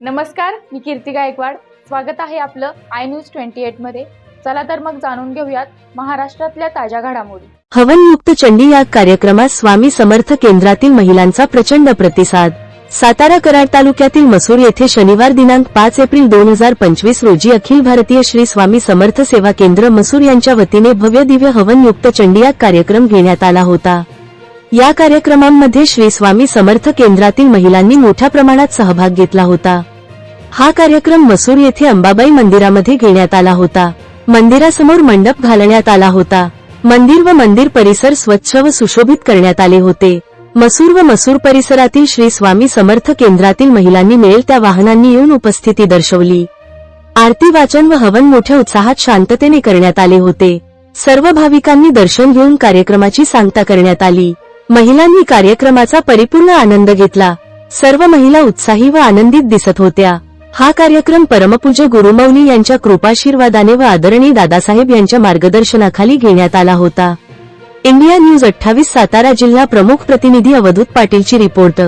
नमस्कार मी कीर्ती गायकवाड. स्वागत आहे आपलं आय न्यूज ट्वेंटी एटमध्ये. चला तर मग जाणून घेऊयात महाराष्ट्रातल्या ताज्या घडामोडी. हवनमुक्त चंडी या कार्यक्रमात स्वामी समर्थ केंद्रातील महिलांचा प्रचंड प्रतिसाद. सातारा कराड तालुक्यातील मसूर येथे शनिवार दिनांक पाच एप्रिल दोन हजार पंचवीस रोजी अखिल भारतीय श्री स्वामी समर्थ सेवा केंद्र मसूर यांच्या वतीने भव्य दिव्य हवनयुक्त चंडियाग कार्यक्रम घेण्यात आला होता. या कार्यक्रमांमध्ये श्री स्वामी समर्थ केंद्रातील महिलांनी मोठ्या प्रमाणात सहभाग घेतला होता. हा कार्यक्रम मसूर येथे अंबाबाई मंदिरामध्ये घेण्यात आला होता. मंदिरासमोर मंडप घालण्यात आला होता. मंदिर व मंदिर परिसर स्वच्छ व सुशोभित करण्यात आले होते. मसूर व मसूर परिसरातील श्री स्वामी समर्थ केंद्रातील महिलांनी मिळेल त्या वाहनांनी येऊन उपस्थिती दर्शवली. आरती वाचन व हवन मोठ्या उत्साहात शांततेने करण्यात आले होते. सर्व भाविकांनी दर्शन घेऊन कार्यक्रमाची सांगता करण्यात आली. महिलांनी कार्यक्रमाचा परिपूर्ण आनंद घेतला. सर्व महिला उत्साही व आनंदित दिसत होत्या. हा कार्यक्रम परमपूज्य गुरुमौली यांच्या कृपाशीर्वादाने व आदरणीय दादासाहेब यांच्या मार्गदर्शनाखाली घेण्यात आला होता. इंडिया न्यूज अठ्ठावीस सातारा जिल्हा प्रमुख प्रतिनिधी अवधूत पाटीलची रिपोर्ट